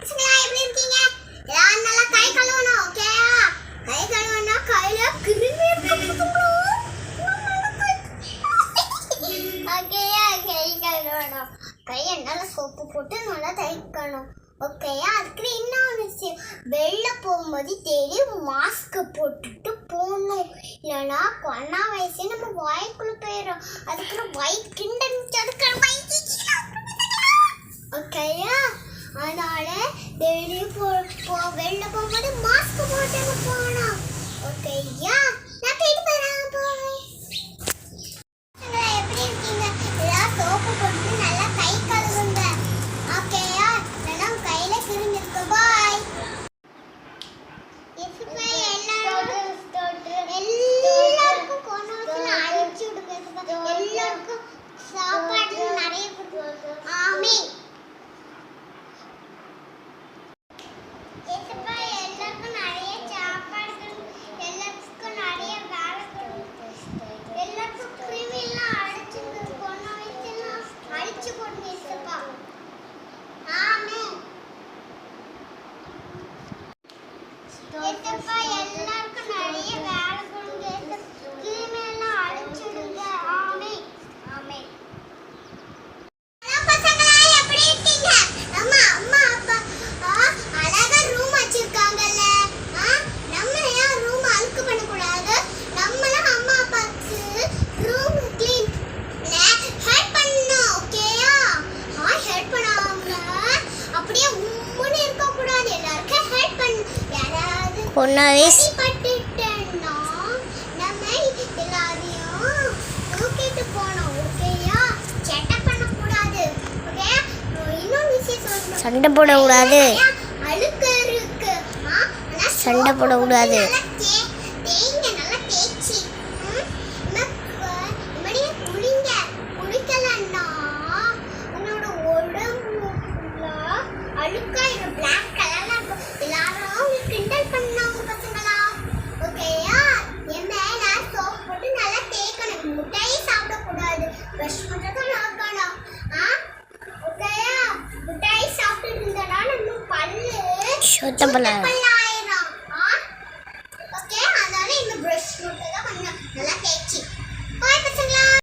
பசங்களா எப்படி இருக்கீங்க? எல்லாரும் நல்லா கை கழுவணும் ஓகேயா கை கழுவனா கையில கிருமி ஓகேயா கை கழுவணும். கையை நல்லா சோப்பு போட்டு நல்லா தைக்கணும் ஓகேயா அதுக்கு இன்னொரு விஷயம் வெளில போகும்போது தெரியும் மாஸ்க் போட்டுட்டு போகணும். இல்லைன்னா கொரோனா வயசு நம்ம வாய்க்குள்ள போயிடும் அதுக்கு வயிறு கிண்டனிச்சு அதுக்கு வயிற்று ஓகேயா டெய்லி போ போ வெளில போகும்போது மாஸ்க் போட்டு போகணும். ஓகேயா நான் போயிட்டு வரேன் பாய் எப்படி இருக்கீங்க? எல்லாம் சோப்பு போட்டு நல்லா கை கழுவுங்க. ஓகேயா இல்லைன்னா உங்க கையில கிருமிருக்கு பாய் எல்லாருக்கும் கொண்டு அழிச்சு விடுங்க எல்லாருக்கும் சாப்பாடு நிறைய கொடுங்க. ஆமே சொல்லணும். சண்டை போடக்கூடாது. அழுக்கு சண்டை போடக்கூடாது. போட்டு சுத்தம் பண்ணலாம் ஓகே அதனால இந்த ப்ரஷ் மட்டும் தான் கொஞ்சம் நல்லா தேய்ச்சி.